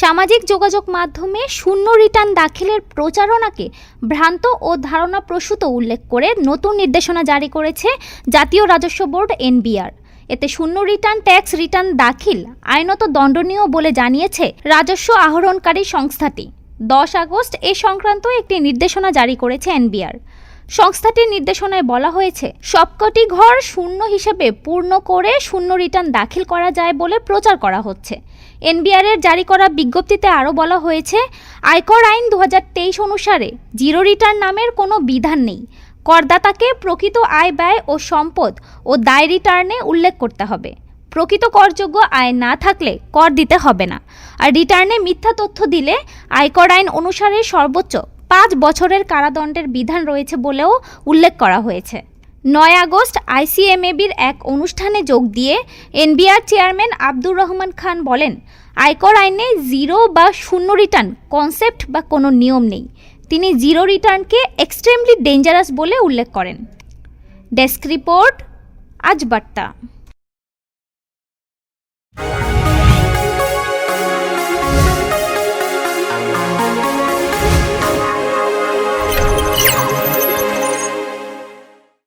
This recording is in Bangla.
সামাজিক যোগাযোগ মাধ্যমে শূন্য রিটার্ন দাখিলের প্রচারণাকে ভ্রান্ত ও ধারণাপ্রসূত উল্লেখ করে নতুন নির্দেশনা জারি করেছে জাতীয় রাজস্ব বোর্ড এনবিআর। এতে শূন্য রিটার্ন ট্যাক্স রিটার্ন দাখিল আইনত দণ্ডনীয় বলে জানিয়েছে রাজস্ব আহরণকারী সংস্থাটি। দশ আগস্ট এ সংক্রান্ত একটি নির্দেশনা জারি করেছে এনবিআর। সংস্থাটির নির্দেশনায় বলা হয়েছে, সবকটি ঘর শূন্য হিসেবে পূর্ণ করে শূন্য রিটার্ন দাখিল করা যায় বলে প্রচার করা হচ্ছে। এনবিআর এর জারি করা বিজ্ঞপ্তিতে আরও বলা হয়েছে, আয়কর আইন দু হাজার তেইশ অনুসারে জিরো রিটার্ন নামের কোনো বিধান নেই। করদাতাকে প্রকৃত আয় ব্যয় ও সম্পদ ও দায় রিটার্নে উল্লেখ করতে হবে। প্রকৃত করযোগ্য আয় না থাকলে কর দিতে হবে না। আর রিটার্নে মিথ্যা তথ্য দিলে আয়কর আইন অনুসারে সর্বোচ্চ পাঁচ বছরের কারাদণ্ডের বিধান রয়েছে বলেও উল্লেখ করা হয়েছে। নয় আগস্ট আইসিএমএবির এক অনুষ্ঠানে যোগ দিয়ে এনবিআর চেয়ারম্যান আব্দুর রহমান খান বলেন, আয়কর আইনে জিরো বা শূন্য রিটার্ন কনসেপ্ট বা কোনো নিয়ম নেই। তিনি জিরো রিটার্নকে এক্সট্রিমলি ডেঞ্জারাস বলে উল্লেখ করেন। ডেস্ক রিপোর্ট, আজ বার্তা।